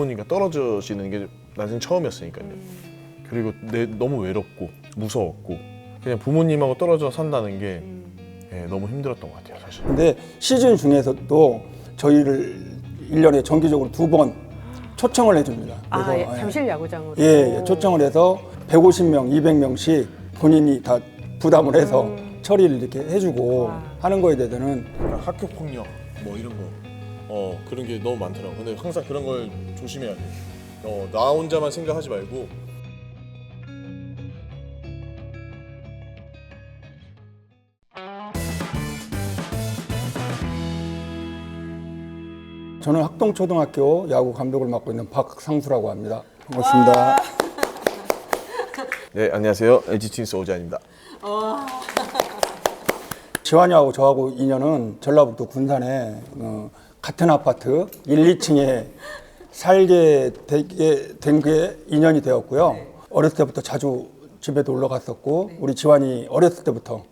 부모님과 떨어지시는 게 난생 처음이었으니까요. 그리고 내, 너무 외롭고 무서웠고 그냥 부모님하고 떨어져 산다는 게 예, 너무 힘들었던 것 같아요, 사실. 근데 시즌 중에서도 저희를 일년에 정기적으로 두 번 초청을 해줍니다. 아, 예, 예. 잠실 야구장으로. 예, 예, 초청을 해서 150명, 200명씩 본인이 다 부담을 해서 처리를 이렇게 해주고 와. 하는 거에 대해서는 학교 폭력 뭐 이런 거, 어 그런 게 너무 많더라고. 근데 항상 그런 걸 조심해야 돼. 어, 나 혼자만 생각하지 말고 저는 학동초등학교 야구 감독을 맡고 있는 박상수라고 합니다. 반갑습니다. 네 안녕하세요 LG 트윈스 오지환입니다. 지환이하고 저하고 인연은 전라북도 군산에 어, 같은 아파트 1, 2층에 살게 되게 된 게 인연이 되었고요. 어렸을 때부터 자주 집에 놀러 갔었고 우리 지환이 어렸을 때부터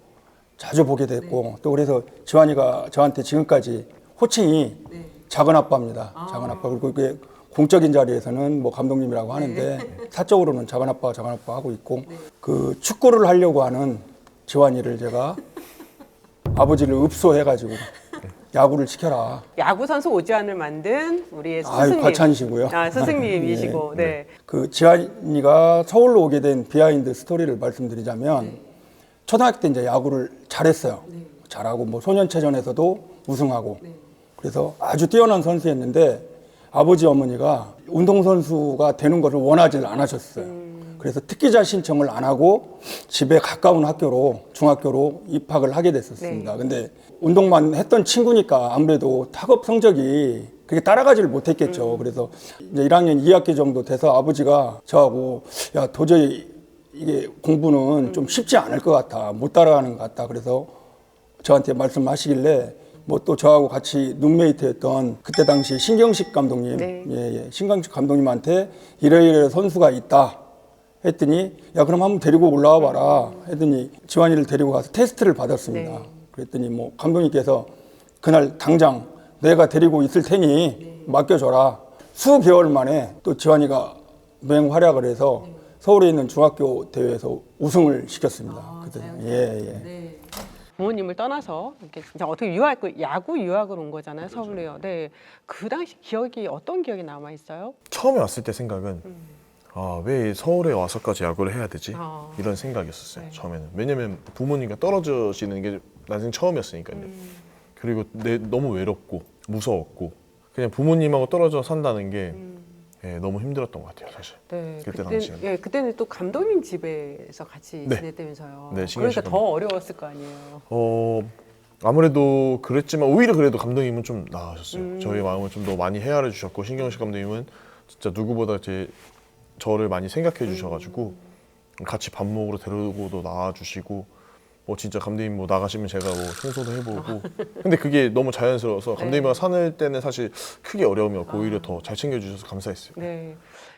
자주 보게 됐고 또 그래서 지환이가 저한테 지금까지 호칭이 작은 아빠입니다. 작은 아빠. 그리고 그게 공적인 자리에서는 뭐 감독님이라고 하는데 사적으로는 작은 아빠 작은 아빠 하고 있고 그 축구를 하려고 하는 지환이를 제가 아버지를 읍소해가지고 야구를 시켜라. 야구 선수 오지환을 만든 우리의 아유, 스승님. 과찬이시고요. 아, 스승님이시고. 네. 그 지환이가 서울로 오게 된 비하인드 스토리를 말씀드리자면 초등학교 때 이제 야구를 잘했어요. 잘하고 뭐 소년체전에서도 우승하고 그래서 아주 뛰어난 선수였는데 아버지 어머니가 운동선수가 되는 것을 원하지 않으셨어요. 그래서 특기자 신청을 안 하고 집에 가까운 학교로 중학교로 입학을 하게 됐었습니다. 근데 운동만 했던 친구니까 아무래도 학업 성적이 그게 따라가지를 못했겠죠. 그래서 이제 1학년 2학기 정도 돼서 아버지가 저하고 야 도저히 이게 공부는 좀 쉽지 않을 것 같아 못 따라가는 것 같다. 그래서 저한테 말씀하시길래 뭐 또 저하고 같이 룸메이트였던 그때 당시 신경식 감독님, 네. 예, 예, 신경식 감독님한테 이래이래 선수가 있다 했더니 야 그럼 한번 데리고 올라와 봐라 했더니 지환이를 데리고 가서 테스트를 받았습니다. 네. 그랬더니 뭐 감독님께서 그날 당장 내가 데리고 있을 테니 맡겨줘라. 수개월 만에 또 지환이가 맹활약을 해서 서울에 있는 중학교 대회에서 우승을 시켰습니다. 그때 예 예. 부모님을 떠나서 이렇게 진짜 어떻게 유학, 그 야구 유학을 온 거잖아요, 서울에요. 네. 그 당시 기억이 어떤 기억이 남아 있어요? 처음에 왔을 때 생각은 아왜 서울에 와서까지 야구를 해야 되지 아. 이런 생각이었어요 네. 처음에는 왜냐면 부모님과 떨어지시는 게 난생 처음이었으니까요 그리고 내, 너무 외롭고 무서웠고 그냥 부모님하고 떨어져 산다는 게 예, 너무 힘들었던 것 같아요 사실 네. 그때 당시에는. 예, 그때는 또 감독님 집에서 같이 네. 지냈다면서요. 네, 그러니까 더 어려웠을 거 아니에요. 어 아무래도 그랬지만 오히려 그래도 감독님은 좀 나으셨어요. 저희 마음을 좀 더 많이 헤아려 주셨고 신경식 감독님은 진짜 누구보다 제 저를 많이 생각해 주셔가지고 같이 밥 먹으러 데리고도 나와 주시고 뭐 진짜 감독님 뭐 나가시면 제가 뭐 청소도 해보고 근데 그게 너무 자연스러워서 감독님과 사는 때는 사실 크게 어려움이 없고 오히려 더 잘 챙겨 주셔서 감사했어요. 네.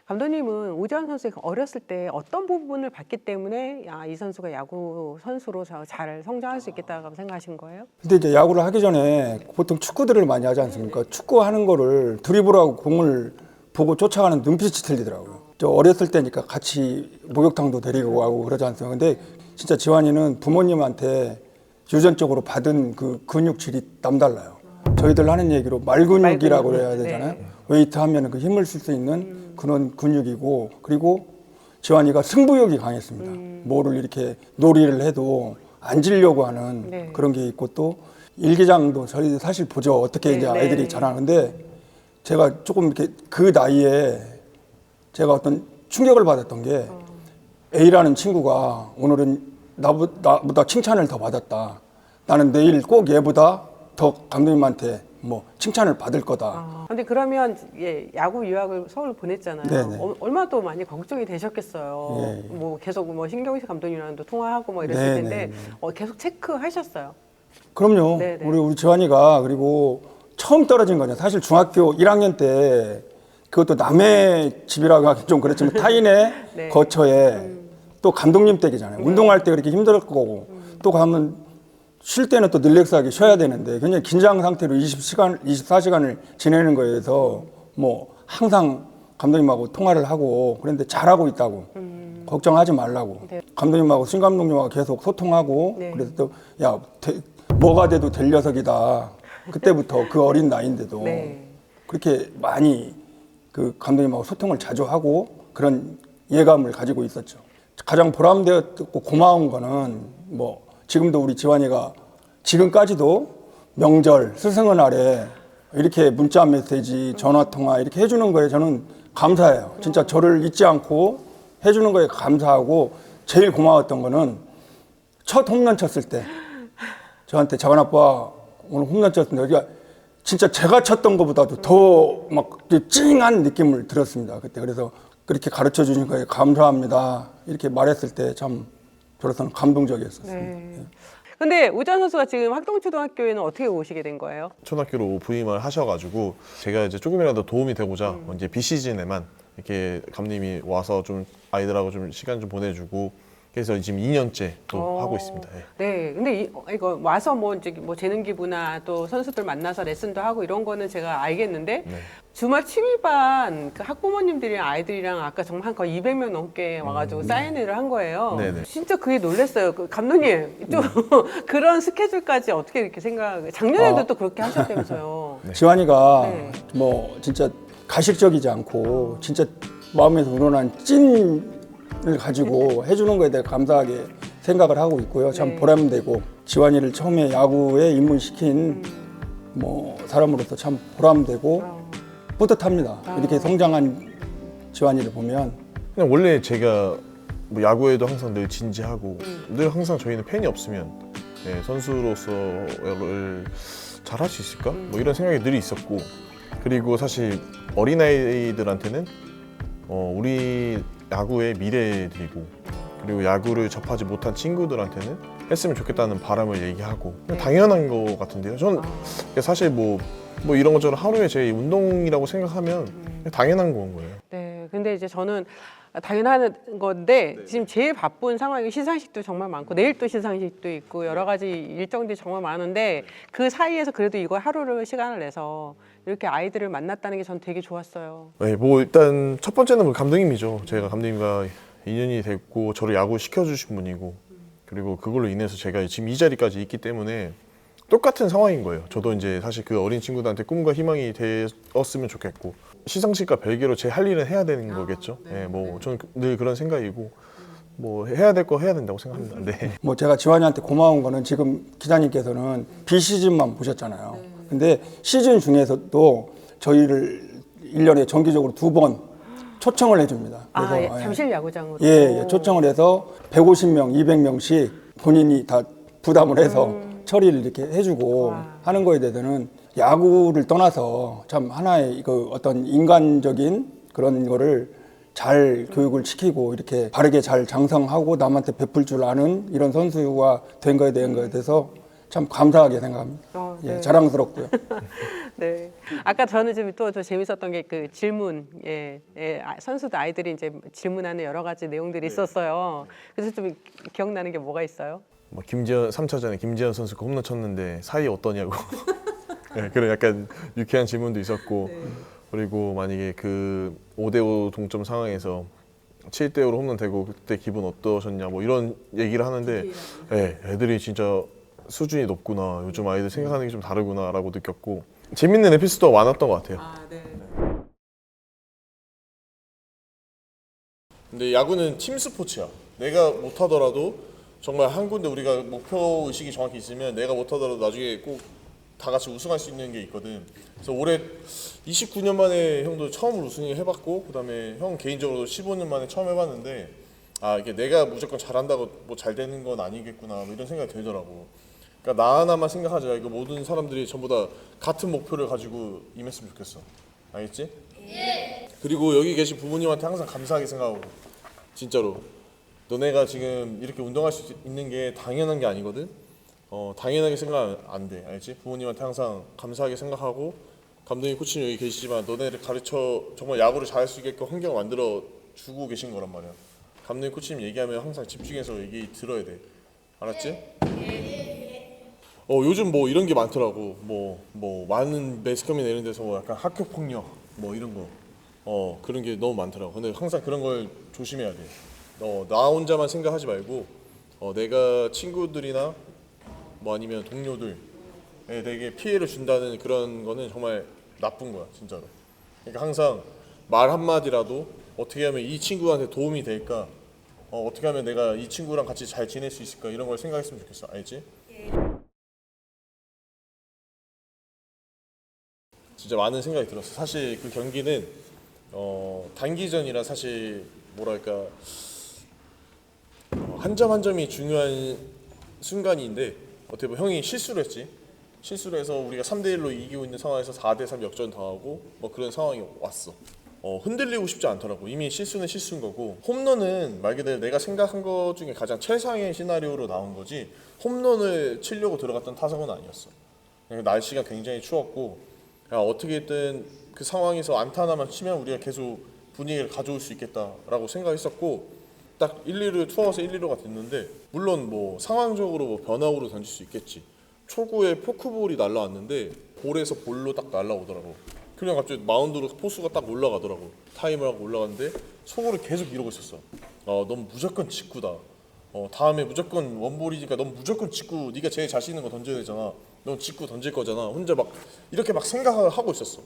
감독님은 오지환 선수가 어렸을 때 어떤 부분을 봤기 때문에 야, 이 선수가 야구 선수로 저- 잘 성장할 수 있겠다고 생각하신 거예요? 근데 이제 야구를 하기 전에 보통 축구들을 많이 하지 않습니까? 축구하는 거를 드리블하고 공을 보고 쫓아가는 눈빛이 틀리더라고요. 저 어렸을 때니까 같이 목욕탕도 데리고 가고 그러지 않습니까? 근데 진짜 지환이는 부모님한테 유전적으로 받은 그 근육질이 남달라요. 저희들 하는 얘기로 말근육이라고 말근육, 해야 되잖아요. 네. 웨이트 하면 그 힘을 쓸 수 있는 그런 근육이고 그리고 지환이가 승부욕이 강했습니다. 뭐를 이렇게 놀이를 해도 안 지려고 하는 네. 그런 게 있고 또 일기장도 저희 사실 보죠. 어떻게 네, 이제 네. 아이들이 자라는데 제가 조금 이렇게 그 나이에 제가 어떤 충격을 받았던 게 A라는 친구가 오늘은 나보- 나보다 칭찬을 더 받았다. 나는 내일 꼭 얘보다 더 감독님한테 뭐 칭찬을 받을 거다. 아, 근데 그러면 예, 야구 유학을 서울 보냈잖아요. 네네. 어, 얼마나 또 많이 걱정이 되셨겠어요. 예, 예. 뭐 계속 뭐 신경식 감독님이랑도 통화하고 뭐 이랬을 네네, 텐데 네. 어, 계속 체크하셨어요. 그럼요. 네네. 우리 우리 지환이가 그리고 처음 떨어진 거죠. 사실 중학교 1학년 때 그것도 남의 집이라고 하기 좀 그렇지만 타인의 네. 거처에 또 감독님 댁이잖아요. 운동할 때 그렇게 힘들 거고 또 가면 쉴 때는 또 릴렉스하게 쉬어야 되는데 굉장히 긴장 상태로 20시간, 24시간을 지내는 거에 서 뭐 항상 감독님하고 통화를 하고 그런데 잘하고 있다고 걱정하지 말라고 네. 감독님하고 신 감독님하고 계속 소통하고 네. 그래서 또 야 뭐가 돼도 될 녀석이다 그때부터 그 어린 나이인데도 네. 그렇게 많이 그 감독님하고 소통을 자주 하고 그런 예감을 가지고 있었죠. 가장 보람되었고 고마운 거는 뭐 지금도 우리 지환이가 지금까지도 명절 스승의 날에 이렇게 문자 메시지 전화 통화 이렇게 해주는 거에 저는 감사해요. 진짜 저를 잊지 않고 해주는 거에 감사하고 제일 고마웠던 거는 첫 홈런 쳤을 때 저한테 작은 아빠 오늘 홈런 쳤는데 여기가 진짜 제가 쳤던 것보다도 더 막 찡한 느낌을 들었습니다 그때 그래서 그렇게 가르쳐 주신 거에 감사합니다 이렇게 말했을 때 참 저로서는 감동적이었었어요. 네. 근데 우전 선수가 지금 학동초등학교에는 어떻게 오시게 된 거예요? 초등학교로 부임을 하셔가지고 제가 이제 조금이라도 도움이 되고자 이제 비시즌에만 이렇게 감독님이 와서 좀 아이들하고 좀 시간 좀 보내주고 그래서 지금 2년째 또 어. 하고 있습니다. 예. 네, 근데 이, 이거 와서 뭐 이제 뭐 재능 기부나 또 선수들 만나서 레슨도 하고 이런 거는 제가 알겠는데 네. 주말 취미반 그 학부모님들이랑 아이들이랑 아까 정말 한 거의 200명 넘게 와가지고 사인회를 한 거예요. 음. 네네. 진짜 그게 놀랐어요. 그 감독님 좀 그런 스케줄까지 어떻게 이렇게 생각? 작년에도 아. 또 그렇게 하셨다면서요. 지환이가 네. 뭐 진짜 가식적이지 않고 진짜 마음에서 우러난 찐을 가지고 해주는 거에 대해 감사하게 생각을 하고 있고요. 참 네. 보람되고 지환이를 처음에 야구에 입문시킨 뭐 사람으로서 참 보람되고 어. 뿌듯합니다. 아. 이렇게 성장한 지환이를 보면 그냥 원래 제가 뭐 야구에도 항상 늘 진지하고 늘 항상 저희는 팬이 없으면 예, 선수로서를 잘할 수 있을까? 뭐 이런 생각이 늘 있었고 그리고 사실 어린아이들한테는 어, 우리 야구의 미래들이고 그리고 야구를 접하지 못한 친구들한테는 했으면 좋겠다는 바람을 얘기하고 그냥 당연한 것 같은데요. 저는 사실 뭐, 뭐 이런 것처럼 하루에 제 운동이라고 생각하면 그냥 당연한 건 거예요. 네, 근데 이제 저는 당연한 건데 지금 제일 바쁜 상황이 시상식도 정말 많고 내일 또 시상식도 있고 여러 가지 일정들이 정말 많은데 그 사이에서 그래도 이거 하루를 시간을 내서 이렇게 아이들을 만났다는 게 전 되게 좋았어요. 네, 뭐 일단 첫 번째는 뭐 감독님이죠. 제가 감독님과 인연이 됐고 저를 야구 시켜주신 분이고 그리고 그걸로 인해서 제가 지금 이 자리까지 있기 때문에 똑같은 상황인 거예요. 저도 이제 사실 그 어린 친구들한테 꿈과 희망이 되었으면 좋겠고 시상식과 별개로 제 할 일은 해야 되는 거겠죠. 네, 뭐 저는 늘 그런 생각이고 뭐 해야 될 거 해야 된다고 생각합니다. 네. 뭐 제가 지환이한테 고마운 거는 지금 기자님께서는 비시즌만 보셨잖아요. 근데 시즌 중에서도 저희를 일년에 정기적으로 두 번 초청을 해줍니다. 아, 예, 예. 잠실 야구장으로. 예, 예, 초청을 해서 150명, 200명씩 본인이 다 부담을 해서 처리를 이렇게 해주고 와. 하는 거에 대해서는 야구를 떠나서 참 하나의 그 어떤 인간적인 그런 거를 잘 교육을 시키고 이렇게 바르게 잘 장성하고 남한테 베풀 줄 아는 이런 선수가 된 거에 대한 거에 대해서 참 감사하게 생각합니다. 어, 예, 네. 자랑스럽고요. 네. 아까 저는 지금 또저 재밌었던 게 그 질문, 예, 예, 아, 선수들 아이들이 이제 질문하는 여러 가지 내용들이 있었어요. 그래서 좀 기억나는 게 뭐가 있어요? 뭐 김지현 3차전에 김지현 선수가 홈런 쳤는데 사이 어떠냐고 네, 그런 약간 유쾌한 질문도 있었고 그리고 만약에 그 5대5 동점 상황에서 7대5로 홈런 되고 그때 기분 어떠셨냐 뭐 이런 얘기를 하는데 네, 애들이 진짜 수준이 높구나 요즘 아이들 생각하는 게 좀 다르구나 라고 느꼈고 재밌는 에피소드가 많았던 것 같아요. 아, 네. 근데 야구는 팀 스포츠야. 내가 못하더라도 정말 한 군데 우리가 목표 의식이 정확히 있으면 내가 못하더라도 나중에 꼭 다 같이 우승할 수 있는 게 있거든. 그래서 올해 29년 만에 형도 처음 우승을 해봤고, 그다음에 형 개인적으로 15년 만에 처음 해봤는데, 아 이게 내가 무조건 잘한다고 뭐 잘 되는 건 아니겠구나 뭐 이런 생각이 들더라고. 그러니까 나 하나만 생각하지 말고 모든 사람들이 전부 다 같은 목표를 가지고 임했으면 좋겠어. 알겠지? 그리고 여기 계신 부모님한테 항상 감사하게 생각하고 진짜로 너네가 지금 이렇게 운동할 수 있는 게 당연한 게 아니거든. 어 당연하게 생각 안 돼, 알지? 부모님한테 항상 감사하게 생각하고 감독님, 코치님 여기 계시지만 너네를 가르쳐 정말 야구를 잘할 수 있게끔 환경 을 만들어 주고 계신 거란 말이야. 감독님, 코치님 얘기하면 항상 집중해서 얘기 들어야 돼. 알았지? 어 요즘 뭐 이런 게 많더라고. 뭐뭐 많은 매스컴이나 이런 데서 뭐 약간 학교 폭력 뭐 이런 거. 어 그런 게 너무 많더라고. 근데 항상 그런 걸 조심해야 돼. 어, 나 혼자만 생각하지 말고 어, 내가 친구들이나 뭐 아니면 동료들에 되게 피해를 준다는 그런 거는 정말 나쁜 거야 진짜로. 그러니까 항상 말 한마디라도 어떻게 하면 이 친구한테 도움이 될까 어, 어떻게 하면 내가 이 친구랑 같이 잘 지낼 수 있을까 이런 걸 생각했으면 좋겠어 알지? 진짜 많은 생각이 들었어 사실 그 경기는 어, 단기전이라 사실 뭐랄까 한 점 한 점이 중요한 순간인데 어떻게 보면 형이 실수를 했지 실수를 해서 우리가 3대 1로 이기고 있는 상황에서 4대 3 역전 당하고 뭐 그런 상황이 왔어. 어, 흔들리고 싶지 않더라고. 이미 실수는 실수인 거고 홈런은 말 그대로 내가 생각한 것 중에 가장 최상의 시나리오로 나온 거지 홈런을 치려고 들어갔던 타석은 아니었어. 그러니까 날씨가 굉장히 추웠고 야, 어떻게든 그 상황에서 안타 하나만 치면 우리가 계속 분위기를 가져올 수 있겠다라고 생각했었고 딱 1, 2루 투아웃에 1, 2루가 됐는데 물론 뭐 상황적으로 뭐 변화구로 던질 수 있겠지. 초구에 포크볼이 날라왔는데 볼에서 볼로 딱 날라오더라고. 그냥 갑자기 마운드로 포수가 딱 올라가더라고. 타임을 하고 올라갔는데 속으로 계속 이러고 있었어. 어, 넌 무조건 직구다. 어, 다음에 무조건 원볼이니까 넌 무조건 직구. 네가 제일 자신 있는 거 던져야 되잖아. 넌 직구 던질 거잖아. 혼자 막 이렇게 막 생각을 하고 있었어.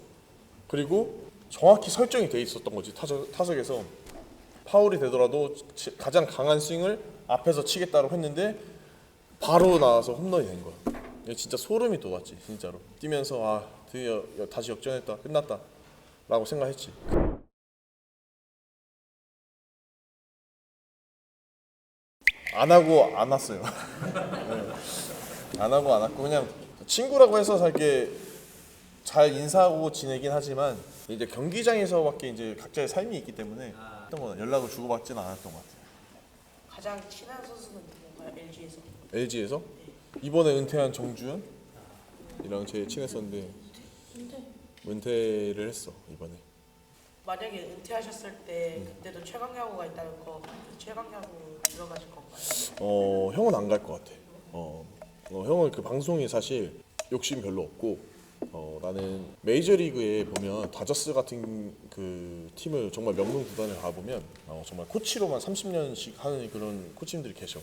그리고 정확히 설정이 돼 있었던 거지 타석, 타석에서 파울이 되더라도 지- 가장 강한 스윙을 앞에서 치겠다고 했는데 바로 나와서 홈런이 된 거야. 이게 진짜 소름이 돋았지 진짜로. 뛰면서 아 드디어 여- 다시 역전했다 끝났다라고 생각했지. 안 하고 안 왔어요. 네. 안 하고 안 왔고 그냥 친구라고 해서 살게 잘 인사하고 지내긴 하지만 이제 경기장에서밖에 이제 각자의 삶이 있기 때문에 어떤 거는 연락을 주고받지는 않았던 것 같아요. 가장 친한 선수는 누군가요? LG에서? LG에서 이번에 은퇴한 정주현 이랑 제일 친했었는데 은퇴를 했어 이번에. 만약에 은퇴하셨을 때 그때도 최강 야구가 있다면 그 최강 야구 들어가실 건가요? 어 형은 안 갈 것 같아. 어, 어, 형은 그 방송이 사실 욕심 별로 없고 어, 나는 메이저리그에 보면 다저스 같은 그 팀을 정말 명문 구단을 가보면 어, 정말 코치로만 30년씩 하는 그런 코치님들이 계셔.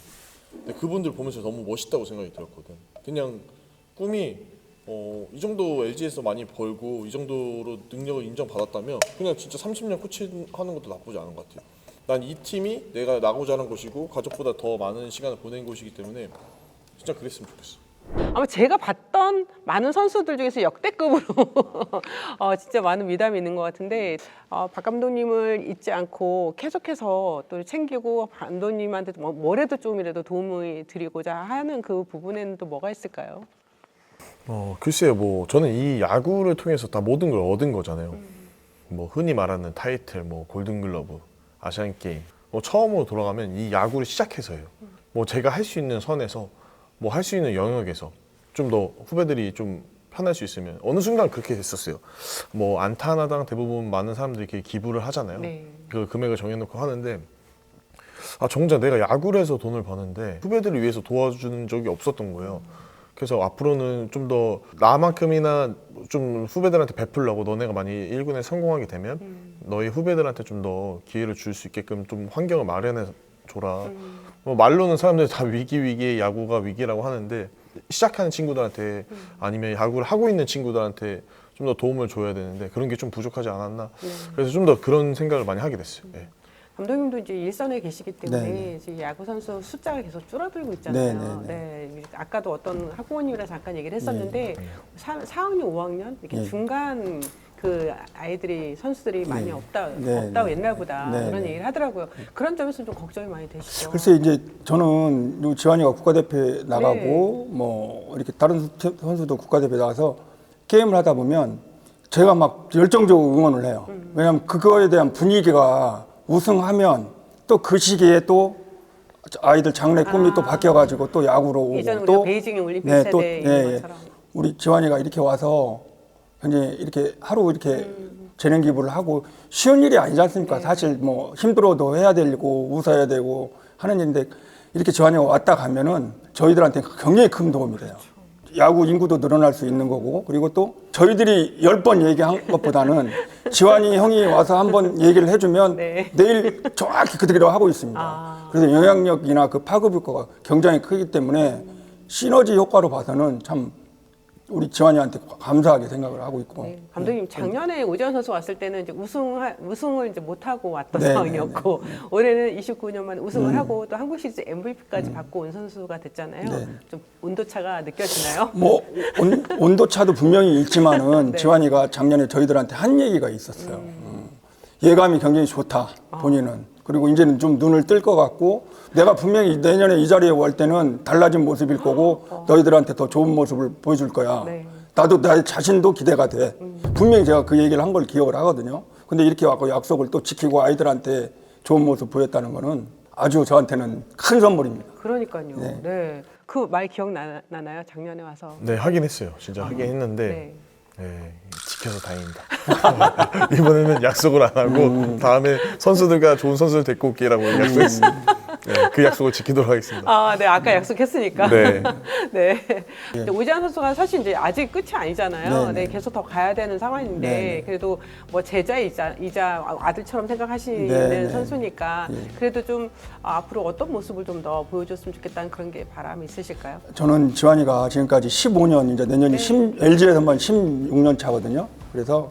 근데 그분들 보면서 너무 멋있다고 생각이 들었거든. 그냥 꿈이 어, 이 정도 LG에서 많이 벌고 이 정도로 능력을 인정받았다면 그냥 진짜 30년 코치하는 것도 나쁘지 않은 것 같아요. 난 이 팀이 내가 나고자 하는 곳이고 가족보다 더 많은 시간을 보낸 곳이기 때문에 진짜 그랬으면 좋겠어. 아마 제가 봤던 많은 선수들 중에서 역대급으로 어, 진짜 많은 미담이 있는 것 같은데 어, 박 감독님을 잊지 않고 계속해서 또 챙기고 감독님한테 뭐, 뭐라도 조금이라도 도움을 드리고자 하는 그 부분에는 또 뭐가 있을까요? 어 글쎄요 뭐 저는 이 야구를 통해서 다 모든 걸 얻은 거잖아요. 뭐 흔히 말하는 타이틀, 뭐 골든글러브, 아시안 게임. 뭐 처음으로 돌아가면 이 야구를 시작해서예요. 뭐 제가 할 수 있는 선에서 뭐 할 수 있는 영역에서 좀 더 후배들이 좀 편할 수 있으면 어느 순간 그렇게 됐었어요. 뭐 안타 하나당 대부분 많은 사람들이 이렇게 기부를 하잖아요. 네. 그 금액을 정해놓고 하는데 아 정작 내가 야구를 해서 돈을 버는데 후배들을 위해서 도와주는 적이 없었던 거예요. 그래서 앞으로는 좀 더 나만큼이나 좀 후배들한테 베풀려고 너네가 많이 1군에 성공하게 되면 너희 후배들한테 좀 더 기회를 줄 수 있게끔 좀 환경을 마련해 줘라. 뭐 말로는 사람들이 다 위기 위기의 야구가 위기라고 하는데 시작하는 친구들한테 아니면 야구를 하고 있는 친구들한테 좀 더 도움을 줘야 되는데 그런 게 좀 부족하지 않았나. 그래서 좀 더 그런 생각을 많이 하게 됐어요. 예. 감독님도 이제 일선에 계시기 때문에 네, 지금 야구 선수 숫자가 계속 줄어들고 있잖아요. 네, 네, 아까도 어떤 학부모님이랑 잠깐 얘기를 했었는데 사, 4학년, 5학년 이렇게 네. 중간 그 아이들이 선수들이 많이 네. 없다 네, 없다고 네. 옛날보다 네, 그런 네. 얘기를 하더라고요. 그런 점에서 좀 걱정이 많이 되시죠. 글쎄 이제 저는 요 지환이가 국가대표에 나가고 네. 뭐 이렇게 다른 선- 선수도 국가대표에 나가서 게임을 하다 보면 제가 막 열정적으로 응원을 해요. 음. 왜냐하면 그거에 대한 분위기가 우승하면 또 그 시기에 또 아이들 장래 꿈이 또 바뀌어가지고 또 야구로 오고 예전 또 베이징 올림픽 네, 또, 세대인 예, 예. 것처럼. 우리 지환이가 이렇게 와서 굉장히 이렇게 하루 이렇게 음. 재능 기부를 하고 쉬운 일이 아니지 않습니까? 네. 사실 뭐 힘들어도 해야 되고 웃어야 되고 하는 일인데 이렇게 지환이가 왔다 가면은 저희들한테 굉장히 큰 도움이 돼요. 야구 인구도 늘어날 수 있는 거고 그리고 또 저희들이 열 번 얘기한 것보다는 지환이 형이 와서 한번 얘기를 해주면 네. 내일 정확히 그대로 하고 있습니다. 아. 그래서 영향력이나 그 파급 효과가 굉장히 크기 때문에 시너지 효과로 봐서는 참 우리 지환이한테 감사하게 생각을 하고 있고 네, 감독님 작년에 오지환 선수 왔을 때는 이제 우승 우승을 이제 못 하고 왔던 네, 음. 상황이었고 올해는 29년 만에 우승을 하고 또 한국 시리즈 MVP까지 받고 온 선수가 됐잖아요. 네. 좀 온도 차가 느껴지나요? 뭐 온, 온도 차도 분명히 있지만은 네. 지환이가 작년에 저희들한테 한 얘기가 있었어요. 음. 예감이 굉장히 좋다 본인은 그리고 이제는 좀 눈을 뜰 것 같고 내가 분명히 내년에 이 자리에 올 때는 달라진 모습일 거고 너희들한테 더 좋은 모습을 보여줄 거야. 네. 나도 나의 자신도 기대가 돼. 분명히 제가 그 얘기를 한 걸 기억을 하거든요. 근데 이렇게 와서 약속을 또 지키고 아이들한테 좋은 모습 보였다는 거는 아주 저한테는 큰 선물입니다. 그러니까요. 네. 네. 그 말 기억나나요? 작년에 와서. 네 하긴 했어요. 진짜 하긴 했는데 네. 네, 지켜서 다행입니다. 이번에는 약속을 안 하고 다음에 선수들과 좋은 선수를 데리고 올게라고 약속했습니다. 네, 그 약속을 지키도록 하겠습니다. 아, 네. 아까 약속했으니까. 네. 네. 근데 오지환 선수가 사실 이제 아직 끝이 아니잖아요. 네, 네, 네. 계속 더 가야 되는 상황인데 네, 네. 그래도 뭐 제자이자 이자 아들처럼 생각하시는 네, 네. 선수니까 그래도 좀 아, 앞으로 어떤 모습을 좀 더 보여줬으면 좋겠다는 그런 게 바람이 있으실까요? 저는 지환이가 지금까지 15년 이제 내년이 네. LG에서만 16년 차거든요. 그래서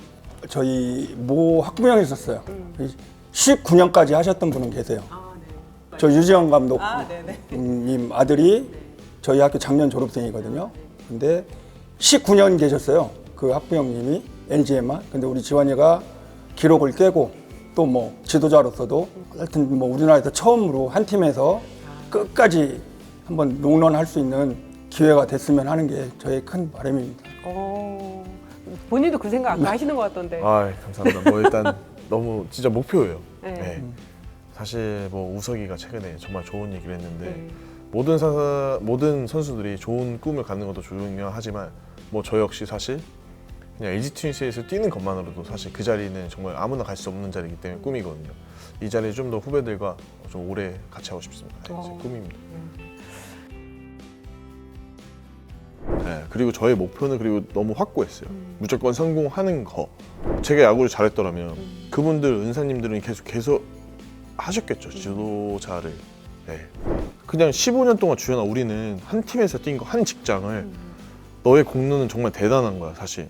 저희 모 학부형이 있었어요. 음. 19년까지 하셨던 분은 계세요. 아, 네. 저 유지영 감독님 아, 네, 네. 아들이 저희 학교 작년 졸업생이거든요. 근데 19년 계셨어요. 그 학부형님이 LG에만. 근데 우리 지환이가 기록을 깨고 또 뭐 지도자로서도 하여튼 뭐 우리나라에서 처음으로 한 팀에서 끝까지 한번 롱런할 수 있는 기회가 됐으면 하는 게 저의 큰 바람입니다. 어, 본인도 그 생각 네. 아까 하시는 것 같던데. 아 감사합니다. 뭐 일단 너무 진짜 목표예요. 네. 네. 사실 뭐 우석이가 최근에 정말 좋은 얘기를 했는데 네. 모든 사 모든 선수들이 좋은 꿈을 갖는 것도 중요하지만 뭐 저 역시 사실 그냥 LG 트윈스에서 뛰는 것만으로도 사실 그 자리는 정말 아무나 갈 수 없는 자리이기 때문에 꿈이거든요. 이 자리에 좀 더 후배들과 좀 오래 같이 하고 싶습니다. 네, 제 어. 꿈입니다. 네, 그리고 저의 목표는 그리고 너무 확고했어요. 무조건 성공하는 거. 제가 야구를 잘했더라면 그분들 은사님들은 계속 계속 하셨겠죠 지도자를. 네. 그냥 15년 동안 주연아 우리는 한 팀에서 뛴 거 한 직장을 너의 공로는 정말 대단한 거야 사실.